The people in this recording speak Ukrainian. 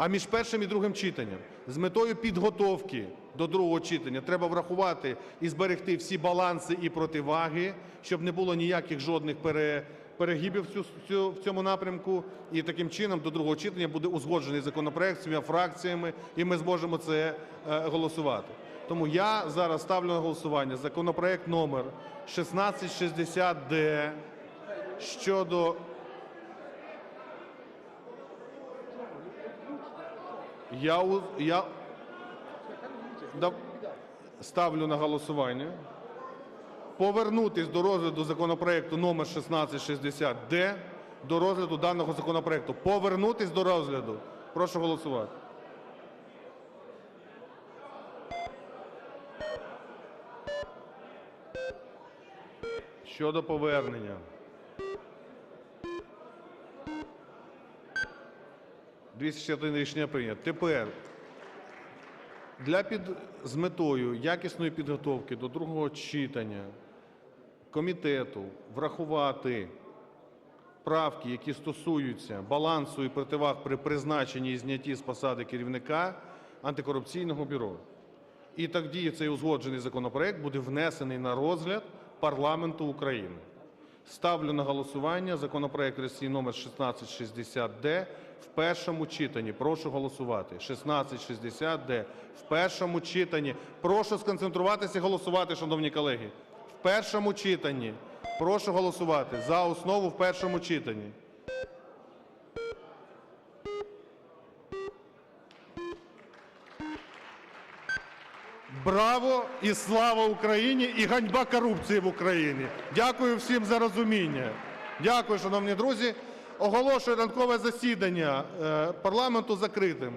А між першим і другим читанням з метою підготовки до другого читання треба врахувати і зберегти всі баланси і противаги, щоб не було ніяких жодних пере, перегибів в, цьому напрямку. І таким чином до другого читання буде узгоджений законопроект всіма фракціями, і ми зможемо це е, голосувати. Тому я зараз ставлю на голосування законопроект номер 1660-д щодо Я, я да- ставлю на голосування. Повернутись до розгляду законопроекту номер 1660-д до розгляду даного законопроекту. Повернутись до розгляду. Прошу голосувати. Щодо повернення. «261 рішення прийнято. Тепер для під... з метою якісної підготовки до другого читання комітету врахувати правки, які стосуються балансу і противаг при призначенні і знятті з посади керівника антикорупційного бюро. І тоді цей узгоджений законопроект буде внесений на розгляд парламенту України. Ставлю на голосування законопроект реєстраційний номер 1660-д в першому читанні. Прошу голосувати. 1660-д в першому читанні. Прошу сконцентруватися і голосувати, шановні колеги. В першому читанні. Прошу голосувати за основу в першому читанні. Браво і слава Україні! І ганьба корупції в Україні! Дякую всім за розуміння. Дякую, шановні друзі. Оголошую ранкове засідання е, парламенту закритим.